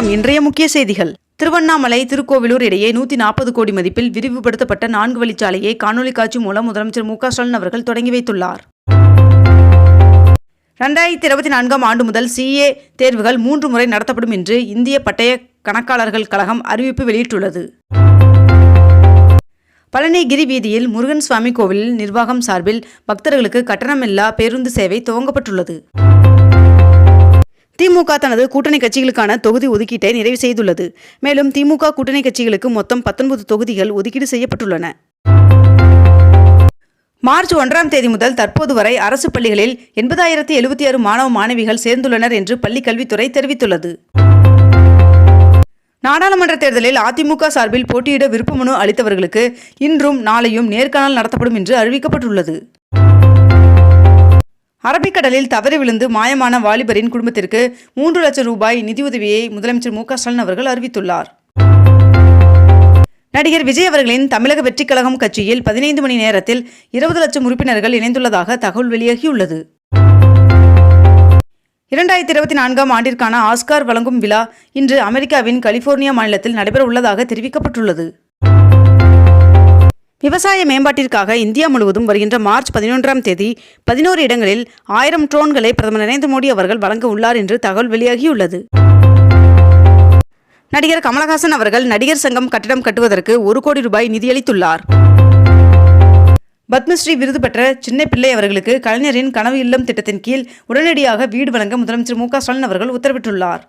வணக்கம் இன்றைய முக்கிய செய்திகள். திருவண்ணாமலை திருக்கோவிலூர் இடையே நூற்றி நாற்பது கோடி மதிப்பில் விரிவுபடுத்தப்பட்ட நான்கு வழிச்சாலையை காணொலி காட்சி மூலம் முதலமைச்சர் மு ஸ்டாலின் அவர்கள் தொடங்கி வைத்துள்ளார். ரெண்டாயிரத்தி இருபத்தி நான்காம் ஆண்டு முதல் சிஏ தேர்வுகள் மூன்று முறை நடத்தப்படும் என்று இந்திய பட்டய கணக்காளர்கள் கழகம் அறிவிப்பு வெளியிட்டுள்ளது. பழனிகிரி வீதியில் முருகன் சுவாமி கோவிலில் நிர்வாகம் சார்பில் பக்தர்களுக்கு கட்டணமில்லா பேருந்து சேவை துவங்கப்பட்டுள்ளது. திமுக தனது கூட்டணி கட்சிகளுக்கான தொகுதி ஒதுக்கீட்டை நிறைவு செய்துள்ளது. மேலும் திமுக கூட்டணி கட்சிகளுக்கு மொத்தம் பத்தொன்பது தொகுதிகள் ஒதுக்கீடு செய்யப்பட்டுள்ளன. மார்ச் ஒன்றாம் தேதி முதல் தற்போது வரை அரசு பள்ளிகளில் எண்பதாயிரத்தி எழுபத்தி ஆறு மாணவ மாணவிகள் சேர்ந்துள்ளனர் என்று பள்ளிக் கல்வித்துறை தெரிவித்துள்ளது. நாடாளுமன்ற தேர்தலில் அதிமுக சார்பில் போட்டியிட விருப்பமனு அளித்தவர்களுக்கு இன்றும் நாளையும் நேர்காணல் நடத்தப்படும் என்று அறிவிக்கப்பட்டுள்ளது. அரபிக்கடலில் தவறி விழுந்து மாயமான வாலிபரின் குடும்பத்திற்கு மூன்று லட்சம் ரூபாய் நிதியுதவியை முதலமைச்சர் மு க ஸ்டாலின் அவர்கள் அறிவித்துள்ளார். நடிகர் விஜய் அவர்களின் தமிழக வெற்றிக் கழகம் கட்சியில் பதினைந்து மணி நேரத்தில் இருபது லட்சம் உறுப்பினர்கள் இணைந்துள்ளதாக தகவல் வெளியாகியுள்ளது. இரண்டாயிரத்தி இருபத்தி நான்காம் ஆண்டிற்கான ஆஸ்கார் வழங்கும் விழா இன்று அமெரிக்காவின் கலிபோர்னியா மாநிலத்தில் நடைபெற உள்ளதாக தெரிவிக்கப்பட்டுள்ளது. விவசாய மேம்பாட்டிற்காக இந்தியா முழுவதும் வருகின்ற மார்ச் பதினொன்றாம் தேதி பதினோரு இடங்களில் ஆயிரம் ட்ரோன்களை பிரதமர் நரேந்திர மோடி அவர்கள் வழங்க உள்ளார் என்று தகவல் வெளியாகியுள்ளது. நடிகர் கமலஹாசன் அவர்கள் நடிகர் சங்கம் கட்டடம் கட்டுவதற்கு ஒரு கோடி ரூபாய் நிதியளித்துள்ளார். பத்மஸ்ரீ விருது பெற்ற சின்ன பிள்ளை அவர்களுக்கு கலைஞரின் கனவு இல்லம் திட்டத்தின் கீழ் உடனடியாக வீடு வழங்க முதலமைச்சர் மு க ஸ்டாலின் அவர்கள் உத்தரவிட்டுள்ளார்.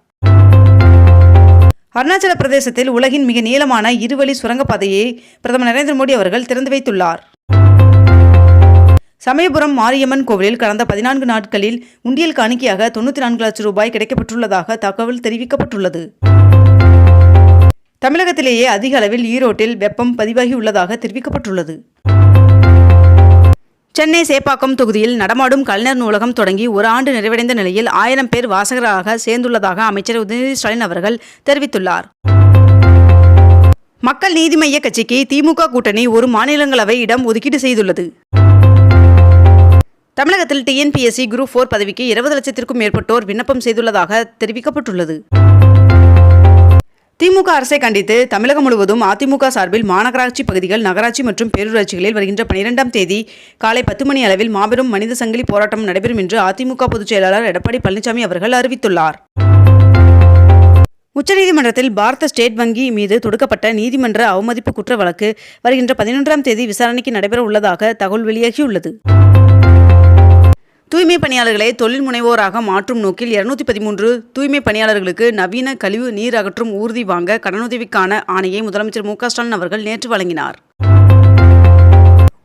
அருணாச்சல பிரதேசத்தில் உலகின் மிக நீளமான இருவழி சுரங்கப்பாதையை பிரதமர் நரேந்திர மோடி அவர்கள் திறந்து வைத்துள்ளார். சமயபுரம் மாரியம்மன் கோவிலில் கடந்த பதினான்கு நாட்களில் உண்டியல் காணிக்கையாக தொண்ணூற்றி நான்கு லட்சம் ரூபாய் கிடைக்கப்பட்டுள்ளதாக தகவல் தெரிவிக்கப்பட்டுள்ளது. தமிழகத்திலேயே அதிக அளவில் ஈரோட்டில் வெப்பம் பதிவாகியுள்ளதாக தெரிவிக்கப்பட்டுள்ளது. சென்னை சேப்பாக்கம் தொகுதியில் நடமாடும் கலைஞர் நூலகம் தொடங்கி ஒரு ஆண்டு நிறைவடைந்த நிலையில் ஆயிரம் பேர் வாசகராக சேர்ந்துள்ளதாக அமைச்சர் உதயநிதி ஸ்டாலின் அவர்கள் தெரிவித்துள்ளார். மக்கள் நீதி மைய கட்சிக்கு திமுக கூட்டணி ஒரு மாநிலங்களவை இடம் ஒதுக்கீடு செய்துள்ளது. தமிழகத்தில் டிஎன்பிஎஸ்சி குரூப் ஃபோர் பதவிக்கு இருபது லட்சத்திற்கும் மேற்பட்டோர் விண்ணப்பம் செய்துள்ளதாக தெரிவிக்கப்பட்டுள்ளது. திமுக அரசை கண்டித்து தமிழகம் முழுவதும் அதிமுக சார்பில் மாநகராட்சி பகுதிகள் நகராட்சி மற்றும் பேரூராட்சிகளில் வருகின்ற பனிரெண்டாம் தேதி காலை பத்து மணி அளவில் மாபெரும் மனித சங்கிலி போராட்டம் நடைபெறும் என்று அதிமுக பொதுச் செயலாளர் எடப்பாடி பழனிசாமி அவர்கள் அறிவித்துள்ளார். உச்சநீதிமன்றத்தில் பாரத ஸ்டேட் வங்கி மீது தொடுக்கப்பட்ட நீதிமன்ற அவமதிப்பு குற்ற வழக்கு வருகின்ற பதினொன்றாம் தேதி விசாரணைக்கு நடைபெற உள்ளதாக தகவல் வெளியாகியுள்ளது. தூய்மை பணியாளர்களை தொழில் முனைவோராக மாற்றும் நோக்கில் இருநூத்தி பதிமூன்று தூய்மை பணியாளர்களுக்கு நவீன கழிவு நீர் அகற்றும் ஊர்தி வாங்க கடனுதவிக்கான ஆணையை முதலமைச்சர் மு ஸ்டாலின் அவர்கள் நேற்று வழங்கினார்.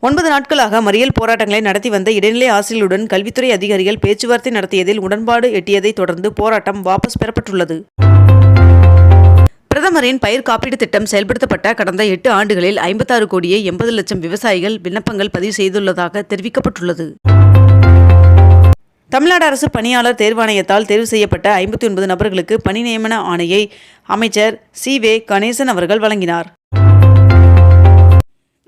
ஒன்பது நாட்களாக மறியல் போராட்டங்களை நடத்தி வந்த இடைநிலை ஆசிரியர்களுடன் கல்வித்துறை அதிகாரிகள் பேச்சுவார்த்தை நடத்தியதில் உடன்பாடு எட்டியதை தொடர்ந்து போராட்டம் வாபஸ் பெறப்பட்டுள்ளது. பிரதமரின் பயிர் காப்பீடு திட்டம் செயல்படுத்தப்பட்ட கடந்த எட்டு ஆண்டுகளில் ஐம்பத்தாறு கோடியே எண்பது லட்சம் விவசாயிகள் விண்ணப்பங்கள் பதிவு செய்துள்ளதாக தெரிவிக்கப்பட்டுள்ளது. தமிழ்நாடு அரசு பணியாளர் தேர்வாணையத்தால் தேர்வு செய்யப்பட்ட ஐம்பத்தி ஒன்பது நபர்களுக்கு பணி நியமன ஆணையை அமைச்சர் சி வே கணேசன் அவர்கள் வழங்கினார்.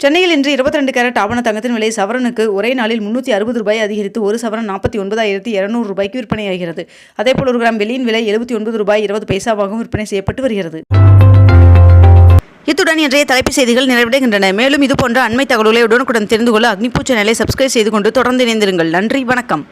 சென்னையில் இன்று இருபத்தி ரெண்டு கேரட் ஆவண தங்கத்தின் விலை சவரனுக்கு ஒரே நாளில் முன்னூற்றி அறுபது ரூபாய் அதிகரித்து ஒரு சவரன் நாற்பத்தி ஒன்பதாயிரத்தி இருநூறு ரூபாய்க்கு விற்பனையாகிறது அதேபோல் ஒரு கிராம் வெள்ளியின் விலை எழுபத்தி ஒன்பது ரூபாய் இருபது பைசாவாகவும் விற்பனை செய்யப்பட்டு வருகிறது. இத்துடன் இன்றைய தலைப்புச் செய்திகள் நிறைவடைகின்றன. மேலும் இதுபோன்ற அண்மை தகவல்களை உடனுக்குடன் தெரிந்து கொள்ள அக்னிபூ சேனலை சப்ஸ்கிரைப் செய்து கொண்டு தொடர்ந்து இணைந்திருங்கள். நன்றி வணக்கம்.